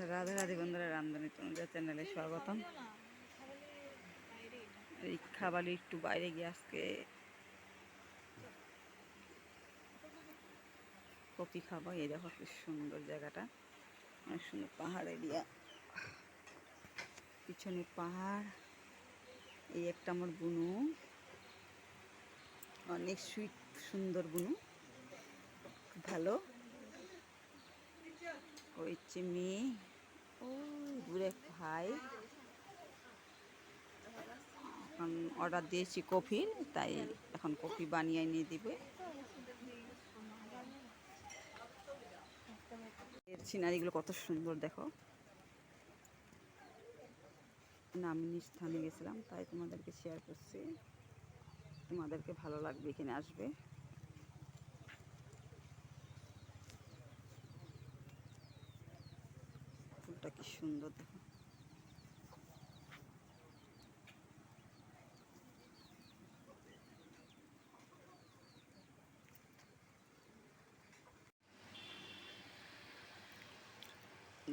রাধে রাধে বন্ধুরা, রামধনী তনুজা চ্যানেলে স্বাগতম। এই খাবালি একটু বাইরে গিয়ে আজকে কপি খাব। এই দেখো কি সুন্দর জায়গাটা। অনেক সুন্দর পাহাড় এরিয়া। পিছনে পাহাড়। এই একটা আমার বুনু। অনেক সুইট সুন্দর বুনু। ভালো। ওই হচ্ছে মেয়ে। ও দূরে ভাই এখন অর্ডার দিয়েছি কফির, তাই এখন কফি বানিয়ে নিয়ে দিবে। এর সিনারিগুলো কত সুন্দর, দেখো। নামিনি স্থানে গেছিলাম, তাই তোমাদেরকে শেয়ার করছি। তোমাদেরকে ভালো লাগবে, এখানে আসবে। কি সুন্দর দেখো।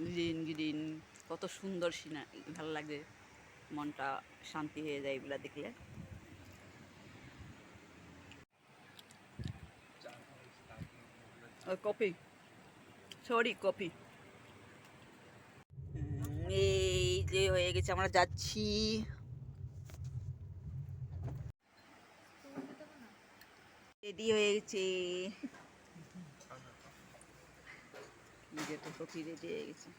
গ্রিন গ্রিন কত সুন্দর সিনা ভালো লাগে। মনটা শান্তি হয়ে যায় এগুলা দেখলে। কপি সরি কপি এই যে হয়ে গেছে আমরা যাচ্ছি। রেডি হয়ে গেছে। নিজের তো কপি রেডি হয়ে গেছে।